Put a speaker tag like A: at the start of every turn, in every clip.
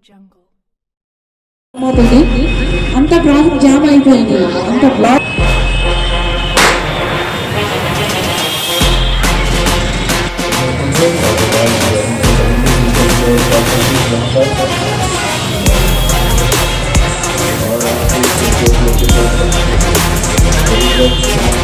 A: jungle.
B: అవుతుంది అంత traffic jam అయిపోయింది అంత బ్లాక్
C: చూస్తున్నారు కదా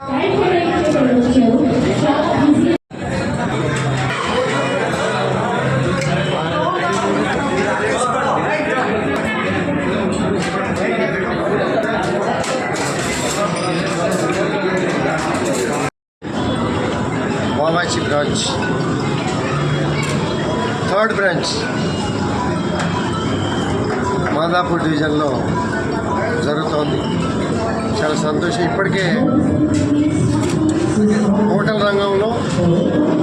C: arrange
D: branch third branch Madhapur డివిజన్లో జరుగుతోంది. చాలా సంతోషం. ఇప్పటికే హోటల్ రంగంలో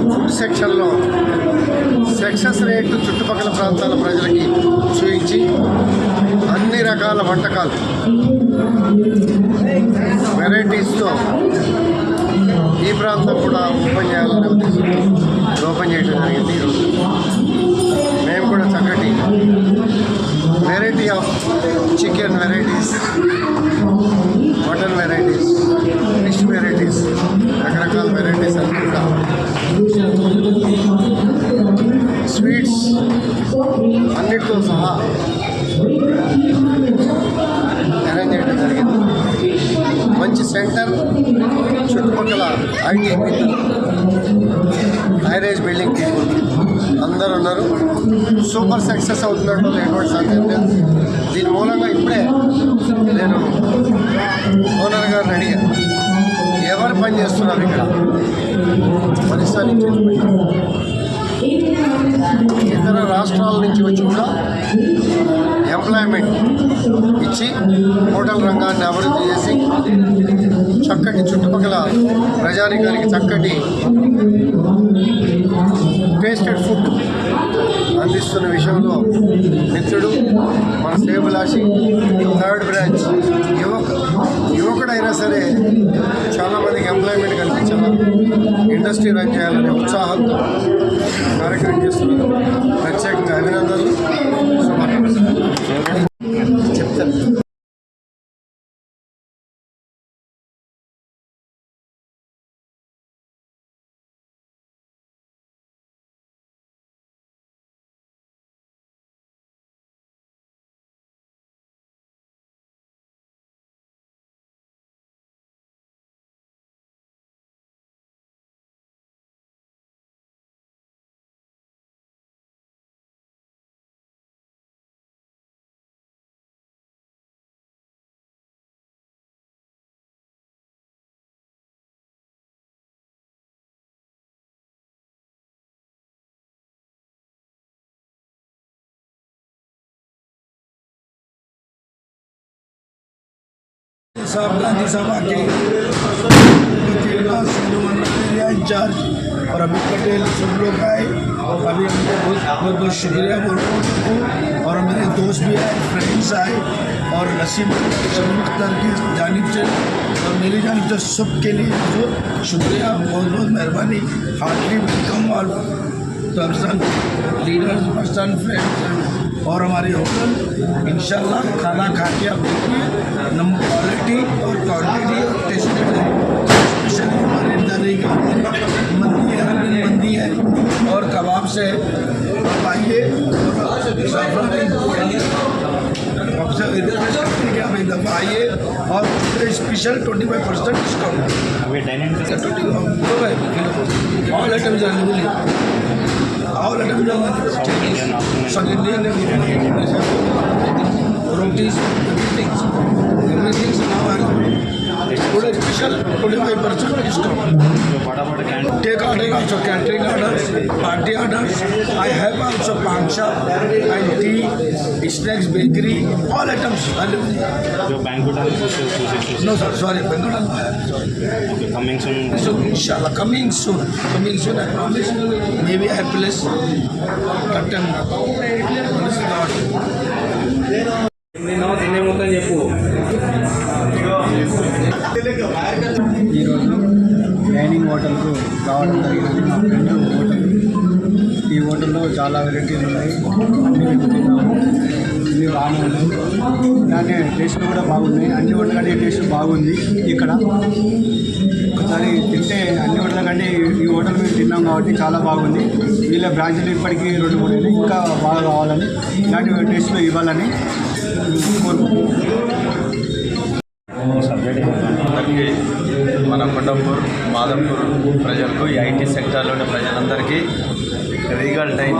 D: ఫుడ్ సెక్షన్లో సక్సెస్ రేటు చుట్టుపక్కల ప్రాంతాల ప్రజలకి చూపించి అన్ని రకాల వంటకాలు వెరైటీస్తో ఈ ప్రాంతం కూడా ఓపెన్ చేయాలనే ఉద్దేశంతో ఓపెన్ చేయడం జరిగింది ఈరోజు. మేము కూడా చక్కటి variety of chicken varieties mutton varieties fish varieties రకరకాల వెరైటీస్ అన్ని కూడా స్వీట్స్ అన్నిటితో సహా అరేంజ్ చేయడం జరిగింది. మంచి సెంటర్ చుట్టుపక్కల ఐటీ మిత్రులు హైరేజ్ బిల్డింగ్. అందరు అందరూ ఉన్నారు. సూపర్ సక్సెస్ అవుతున్నట్టు ఎటువంటి సందేహం లేదు దీని మూలంగా ఇప్పుడే నేను ఓనర్ గారు అడిగాను ఎవరు పని చేస్తున్నారు ఇక్కడ? ఒరిస్సా నుంచి ఇతర రాష్ట్రాల నుంచి వచ్చి కూడా ఎంప్లాయ్మెంట్ ఇచ్చి హోటల్ రంగాన్ని అభివృద్ధి చేసి చక్కటి చుట్టుపక్కల ప్రజానికానికి చక్కటి టేస్టెడ్ ఫుడ్ అందిస్తున్న విషయంలో మిత్రుడు మన సేవలాషి థర్డ్ బ్రాంచ్ యువక యువకుడైనా సరే చాలామందికి ఎంప్లాయ్మెంట్ కల్పించాలి? ఇండస్ట్రీ రన్ చేయాలనే ఉత్సాహంతో కార్యక్రమం చేస్తున్నారు.
A: ప్రత్యేక صاحب گاندھی سبھا کے انچارج۔ اور ابھی پٹیل سب لوگ آئے۔ اور ابھی ہم کو بہت بہت بہت شکریہ بولوں کو۔ اور میرے دوست بھی آئے فرینڈس آئے۔ اور نسیم مختار کی جانب سے۔ اور میری جانب سے سب کے لیے بہت شکریہ، بہت بہت مہربانی۔ ہارٹلی ویلکم اور لیڈرز پاکستان فرینڈس اور ہماری ہوٹل انشاءاللہ کھانا کھا کے آپ دیکھیے نمبر کوالٹی اور کوانٹٹی اور ٹیسٹی اسپیشلی ہمارے دہلی کا مندی ہے مندی ہے۔ اور کباب سے پائیے آپ
E: ایک دفعہ
A: آئیے اور اسپیشل ٹوئنٹی فائیو پرسینٹ ڈسکاؤنٹ آل آئٹمز اویلیبل ہیں۔ Rotis, everything. Everything now. ఇప్పుడు special twenty
E: five percent discount
A: take order also catering orders party orders I have also paan shop I tea snacks bakery all items no sir sorry Bengaluru coming soon coming soon I promise maybe I hapless cut and నేను తినేమొద్దని
F: చెప్పు dining హోటల్కు రావడం జరిగింది. మా friend hotel. ఈ హోటల్లో చాలా వెరైటీలు ఉన్నాయి. అన్ని వెతుకుతున్నాము ఇది బాగానే ఉంది టేస్ట్ కూడా బాగున్నాయి. అన్ని హోటల్ కంటే ఈ టేస్ట్ బాగుంది ఇక్కడ. ఒకసారి తింటే అన్ని హోటల్ కంటే ఈ హోటల్ మేము తిన్నాం కాబట్టి చాలా బాగుంది. వీళ్ళ బ్రాంచ్లు ఇప్పటికీ రెండు మూడు ఇంకా బాగా కావాలని ఇలాంటి టేస్ట్లో ఇవ్వాలని కోరుకుంటున్నాను
G: అందరికీ మన కొండపూర్ మాధవపూర్ ప్రజలకు ఈ ఐటీ సెక్టార్లోని ప్రజలందరికీ రీగల్ టైం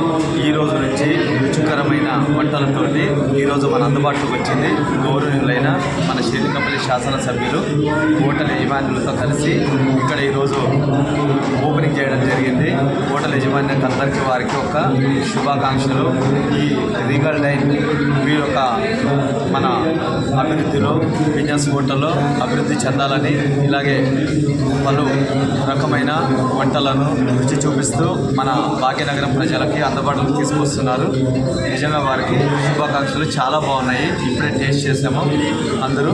G: ఈ రోజు నుంచి రుచికరమైన వంటలతోటి ఈరోజు మన అందుబాటులోకి వచ్చింది. గౌరవనీయులైన మన శాసన శాసనసభ్యులు హోటల్ యజమానులతో కలిసి ఇక్కడ ఈరోజు ఓపెనింగ్ చేయడం జరిగింది. హోటల్ యజమానికి అందరికీ వారికి ఒక శుభాకాంక్షలు. ఈ రీగల్ టైం మీ యొక్క మన అభివృద్ధిలో బిజినెస్ హోటల్లో అభివృద్ధి చెందాలని ఇలాగే పలు రకమైన వంటలను రుచి చూపిస్తూ మన భాగ్యనగరం ప్రజలకి అందుబాటులోకి తీసుకొస్తున్నారు. నిజంగా వారికి శుభాకాంక్షలు. చాలా బాగున్నాయి. ఇప్పుడే టేస్ట్ చేసాము. అందరూ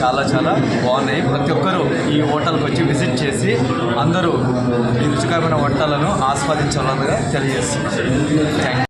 G: చాలా చాలా బాగున్నాయి. ప్రతి ఒక్కరూ ఈ హోటల్కి వచ్చి విజిట్ చేసి అందరూ ఈ రుచికరమైన వంటలను ఆస్వాదించాలన్నగా తెలియజేస్తున్నారు థ్యాంక్